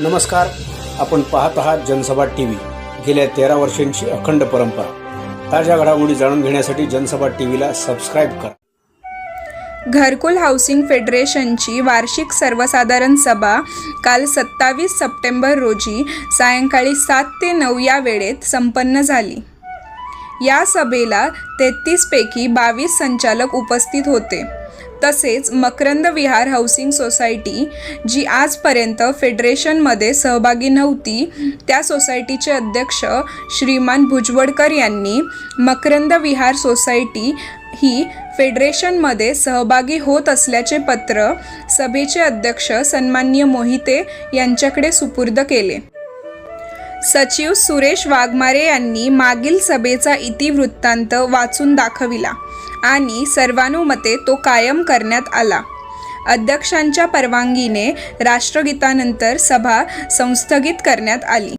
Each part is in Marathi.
नमस्कार. आपण पाहत आहात जनसभा टी व्ही गेल्या तेरा वर्षांची अखंड परंपरा. ताज्या घडामोडी जाणून घेण्यासाठी जनसभा टी व्हीला सबस्क्राईब करा. घरकुल हाऊसिंग फेडरेशनची वार्षिक सर्वसाधारण सभा काल सत्तावीस सप्टेंबर रोजी सायंकाळी सात ते नऊ या वेळेत संपन्न झाली. या सभेला तेहतीसपैकी बावीस संचालक उपस्थित होते. तसेच मकरंद विहार हाऊसिंग सोसायटी जी आजपर्यंत फेडरेशनमध्ये सहभागी नव्हती त्या सोसायटीचे अध्यक्ष श्रीमान भुजवडकर यांनी मकरंद विहार सोसायटी ही फेडरेशनमध्ये सहभागी होत असल्याचे पत्र सभेचे अध्यक्ष सन्मान्य मोहिते यांच्याकडे सुपूर्द केले. सचिव सुरेश वाघमारे यांनी मागील सभेचा इतिवृत्तांत वाचून दाखविला आणि सर्वानुमते तो कायम करण्यात आला. अध्यक्षांच्या परवानगीने राष्ट्रगीतानंतर सभा संस्थगित करण्यात आली.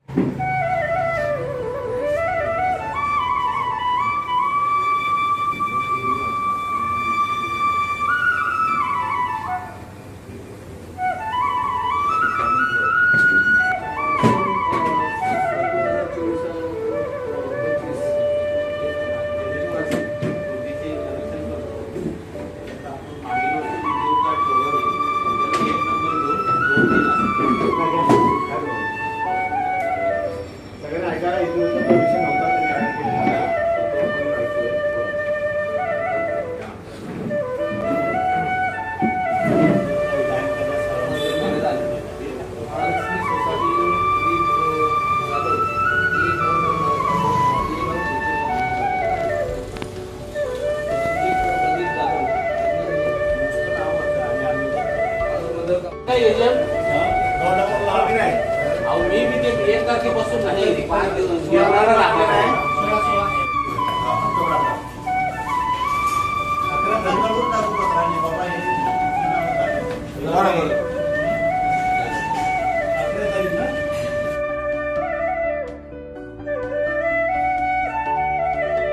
काय अहो मी बी ते एक तारखेपासून नाही पाच दिवस येणारा राहणार? आहे बरोबर